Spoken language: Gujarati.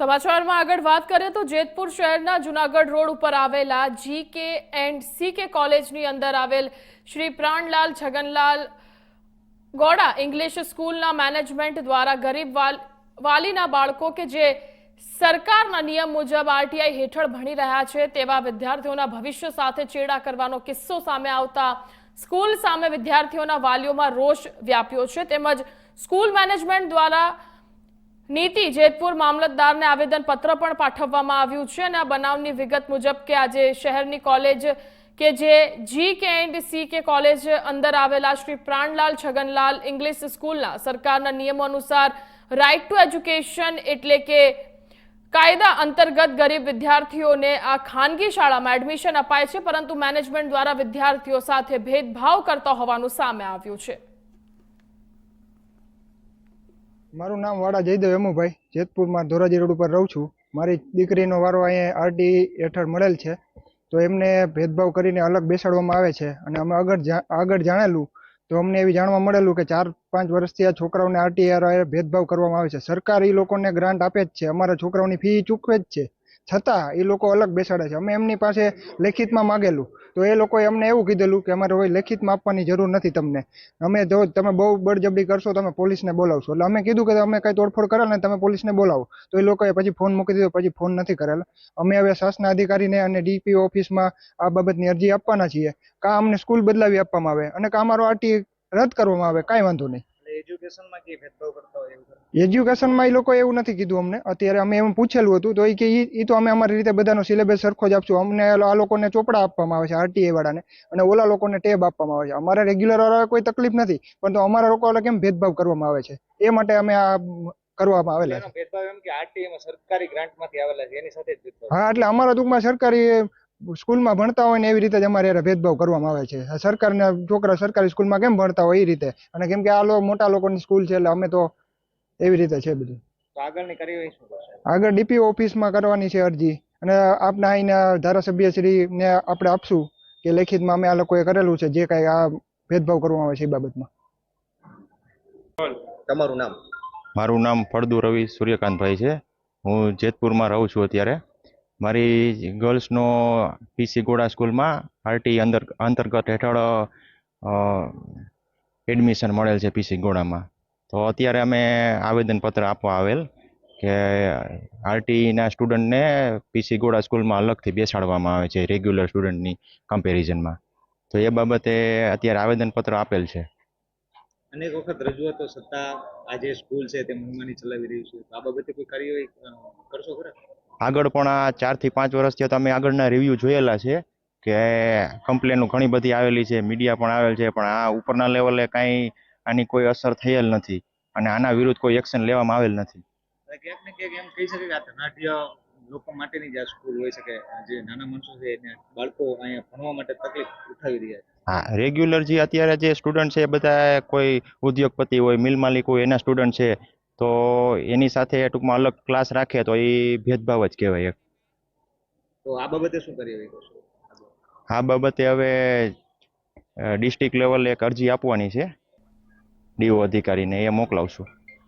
સમાચારમાં આગળ વાત કરીએ તો જેતપુર શહેરના જુનાગઢ રોડ ઉપર આવેલા જી કે એન્ડ સી કે કોલેજની અંદર આવેલ શ્રી પ્રાણલાલ છગનલાલ ગોડા ઇંગ્લિશ સ્કૂલના મેનેજમેન્ટ દ્વારા ગરીબ વાલીના બાળકો કે જે સરકારના નિયમ મુજબ આરટીઆઈ હેઠળ ભણી રહ્યા છે તેવા વિદ્યાર્થીઓના ભવિષ્ય સાથે ચેડા કરવાનો કિસ્સો સામે આવતા સ્કૂલ સામે વિદ્યાર્થીઓના વાલીઓમાં રોષ વ્યાપ્યો છે. તેમજ સ્કૂલ મેનેજમેન્ટ દ્વારા નીતિ જેતપુર મામલતદારને આવેદન પત્ર પણ પાઠવવામાં આવ્યું છે અને આ બનાવની વિગત મુજબ કે આજે શહેરની કોલેજ કે જે જી કે એન્ડ સી કે કોલેજ અંદર આવેલા શ્રી પ્રાણલાલ છગનલાલ ઇંગ્લિશ સ્કૂલના સરકારના નિયમો અનુસાર રાઇટ ટુ એજ્યુકેશન એટલે કે કાયદા અંતર્ગત ગરીબ વિદ્યાર્થીઓને આ ખાનગી શાળામાં એડમિશન અપાય છે, પરંતુ મેનેજમેન્ટ દ્વારા વિદ્યાર્થીઓ સાથે ભેદભાવ કરતા હોવાનું સામે આવ્યું છે. મારું નામ વાડા જયદેવ હેમુભાઈ, જેતપુરમાં ધોરાજી રોડ ઉપર રહું છું. મારી દીકરીનો વારો અહીંયા આરટી હેઠળ મળેલ છે. તો એમને ભેદભાવ કરીને અલગ બેસાડવામાં આવે છે. અને અમે આગળ આગળ જાણેલું, તો અમને એવી જાણવા મળેલું કે ચાર, પાંચ વર્ષથી આ છોકરાઓને આરટી ભેદભાવ કરવામાં આવે છે. સરકાર એ લોકોને ગ્રાન્ટ આપે જ છે. અમારા છોકરાઓની ફી ચૂકવે જ છે. છતાં એ લોકો અલગ બેસાડે છે. અમે એમની પાસે લેખિતમાં માગેલું. તો એ લોકોએ અમને એવું કીધેલું કે અમારે હોય લેખિતમાં આપવાની જરૂર નથી તમને. અમે જો તમે બહુ બળજબરી કરશો તમે પોલીસને બોલાવશો. એટલે અમે કીધું કે અમે કંઈ તોડફોડ કરેલ ને તમે પોલીસને બોલાવો. તો એ લોકોએ પછી ફોન મૂકી દીધો, પછી ફોન નથી કરેલો. અમે હવે શાસના અધિકારીને અને ડીપી ઓફિસમાં આ બાબતની અરજી આપવાના છીએ. કા અમને સ્કૂલ બદલાવી આપવામાં આવે અને કા અમારો આરટી રદ કરવામાં આવે, કાંઈ વાંધો નહીં. એજ્યુકેશનમાં કે ભેદભાવ કરતા હોય એવું એજ્યુકેશનમાં એ લોકો એવું નથી કીધું અમને. અત્યારે અમે એમ પૂછેલું હતું તો એ કે ઈ તો અમે અમારી રીતે બધાનો સિલેબસ સરખો જ આપશું. અમને આ લોકોને ચોપડા આપવામાં આવે છે આરટીઆઈ વાળાને અને ઓલા લોકોને ટેબ આપવામાં આવે છે. અમારે રેગ્યુલર વાળા કોઈ તકલીફ નથી પણ તો અમારા લોકો વાળા કેમ ભેદભાવ કરવામાં આવે છે? એ માટે અમે આ કરવામાં આવેલા ભેદભાવ એમ કે RTI સરકારી ગ્રાન્ટમાંથી આવેલા છે એની સાથે હા એટલે અમારા ટૂંકમાં સરકારી સ્કૂલમાં ભણતા હોય ને એવી રીતે જ અમારે હારે ભેદભાવ કરવામાં આવે છે. સરકારના છોકરા સરકારી સ્કૂલમાં કેમ ભણતા હોય એ રીતે? અને કેમ કે આ લો મોટા લોકોની સ્કૂલ છે એટલે અમે તો એવી રીતે છે બધું. આગળ ડીપીઓ ઓફિસમાં કરવાની છે અરજી. અને આપના અહીંના ધારાસભ્યશ્રીને આપણે આપશું કે લેખિતમાં અમે આ લોકોએ કરેલું છે જે કાંઈ આ ભેદભાવ કરવામાં આવે છે એ બાબતમાં. તમારું નામ? મારું નામ ફળદુ રવિ સૂર્યકાંતભાઈ છે. હું જેતપુરમાં રહું છું અત્યારે. મારી ગર્લ્સનો પીસી ગોડા સ્કૂલમાં આરટી અંદર, અંતર્ગત હેઠળ એડમિશન મળેલ છે પીસી ગોડામાં. તો અત્યારે અમે આવેદનપત્ર આપવા આવેલ કે આરટીના સ્ટુડન્ટને પીસી ગોડા સ્કૂલમાં અલગથી બેસાડવામાં આવે છે, રેગ્યુલર સ્ટુડન્ટની કમ્પેરિઝનમાં. તો એ બાબતે અત્યારે આવેદનપત્ર આપેલ છે. અનેક વખત રજૂઆતો સત્તા આ જે સ્કૂલ છે તે મનમાની ચલાવી રહ્યું છે. આ બાબતે કોઈ કાર્યવાહી કરશો ખરા? આગળ પણ આ ચારથી પાંચ વર્ષથી તો અમે આગળના રિવ્યૂ જોયેલા છે કે કમ્પ્લેનો ઘણી બધી આવેલી છે મીડિયા પણ આવેલ છે પણ આ ઉપરના લેવલે કાંઈ આની કોઈ અસર થયેલ નથી અને આના વિરુદ્ધ કોઈ એક્શન લેવામાં આવેલ નથી. ક્યાંક ને ક્યાંક એમ કહી શકાય કે આ ધનાઢ્ય લોકો માટેની જ આ સ્કૂલ હોય શકે જે નાના માણસો છે એને બાળકો અહીંયા ભણવા માટે તકલીફ ઉઠાવી રહ્યા છે. હા રેગ્યુલર જે અત્યારે જે સ્ટુડન્ટ છે એ બધા કોઈ ઉદ્યોગપતિ હોય મિલ માલિક હોય એના સ્ટુડન્ટ છે તો એની સાથે ટૂંકમાં અલગ ક્લાસ રાખે તો એ ભેદભાવ જ કહેવાય એક. તો આ બાબતે શું કરી આ બાબતે હવે ડિસ્ટ્રિક્ટ લેવલે એક અરજી આપવાની છે. ડીઓ અધિકારીને એ મોકલાવશું.